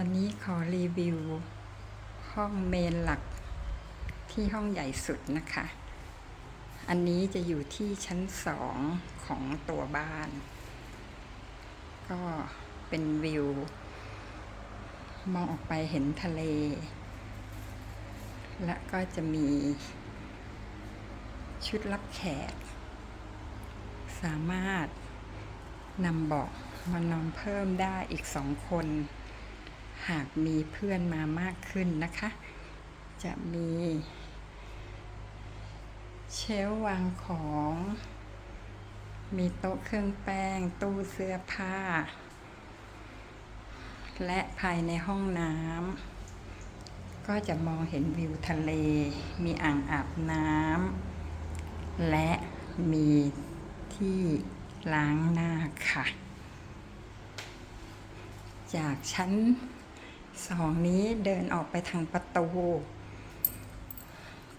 วันนี้ขอรีวิว ห้องเมนหลักที่ห้องใหญ่สุดนะคะ อันนี้จะอยู่ที่ชั้นสองของตัวบ้าน ก็เป็นวิว มองออกไปเห็นทะเล และก็จะมีชุดรับแขก สามารถนำเบาะมานอนเพิ่มได้อีกสองคน หากมีเพื่อนมามากขึ้นนะคะ จะมีเชลวางของ มีโต๊ะเครื่องแป้ง ตู้เสื้อผ้า และภายในห้องน้ำก็จะมองเห็นวิวทะเล มีอ่างอาบน้ำและมีที่ล้างหน้าค่ะ จากชั้น สองนี้เดินออกไปทางประตู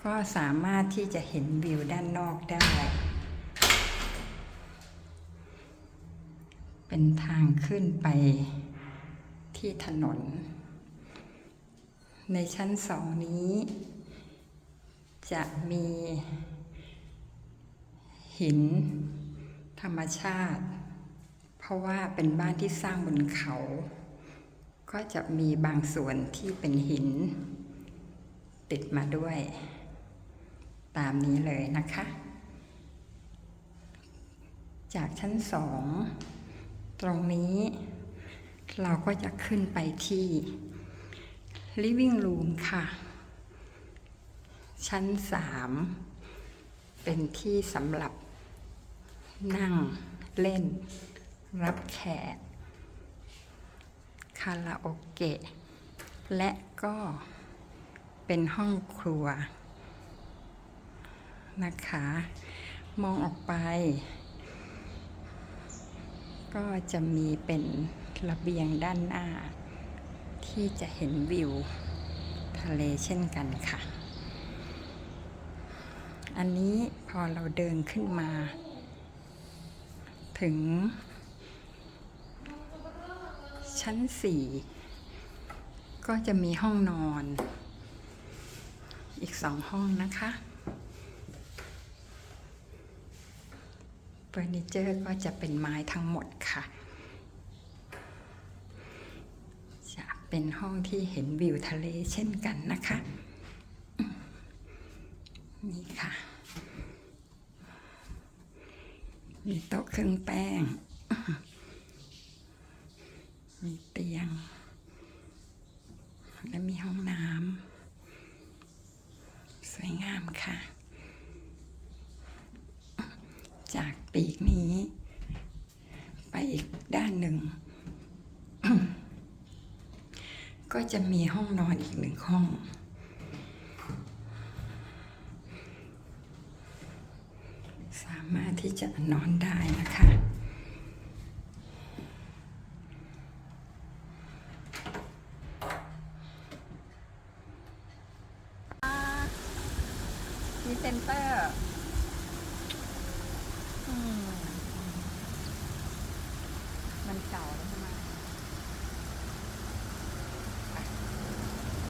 ก็สามารถที่จะเห็นวิวด้านนอกได้ เป็นทางขึ้นไปที่ถนน ในชั้นสองนี้ จะมีหินธรรมชาติ เพราะว่าเป็นบ้านที่สร้างบนเขา ก็จะมีบางส่วนที่เป็นหิน ติดมาด้วย ตามนี้เลยนะคะ จากชั้นสองตรงนี้ เราก็จะขึ้นไปที่ living room ค่ะ ชั้นสามเป็นที่สำหรับนั่งเล่นรับแขก คาราโอเกะ และก็เป็นห้องครัวนะคะ มองออกไป ก็จะมีเป็นระเบียงด้านหน้า ที่จะเห็นวิวทะเลเช่นกันค่ะ อันนี้พอเราเดินขึ้นมา ถึง ชั้นสี่ก็จะมีห้องนอน อีกสองห้องนะคะเฟอร์นิเจอร์ก็จะเป็นไม้ทั้งหมดค่ะ จะเป็นห้องที่เห็นวิวทะเลเช่นกันนะคะ นี่ค่ะ มีโต๊ะเครื่องแป้ง มีเตียง และมีห้องน้ำสวยงามค่ะ จากปีกนี้ ไปอีกด้านหนึ่ง ก็จะมีห้องนอนอีกหนึ่งห้องสามารถที่จะนอนได้นะคะ พรีเซนเตอร์อืมมันเก่าแล้วใช่ไหม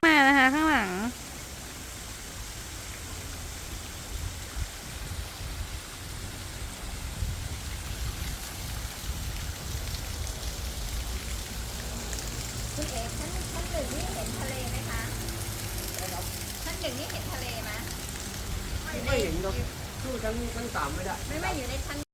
มานะคะ ข้างหลัง คุณเอกชั้นชั้นหนึ่งนี่เห็นทะเลไหมคะชั้นหนึ่งนี่เห็นทะเลไหม ไม่เห็นหรอกสู้ชั้นชั้นสามไม่ได้ ไม่ไม่อยู่ในชั้น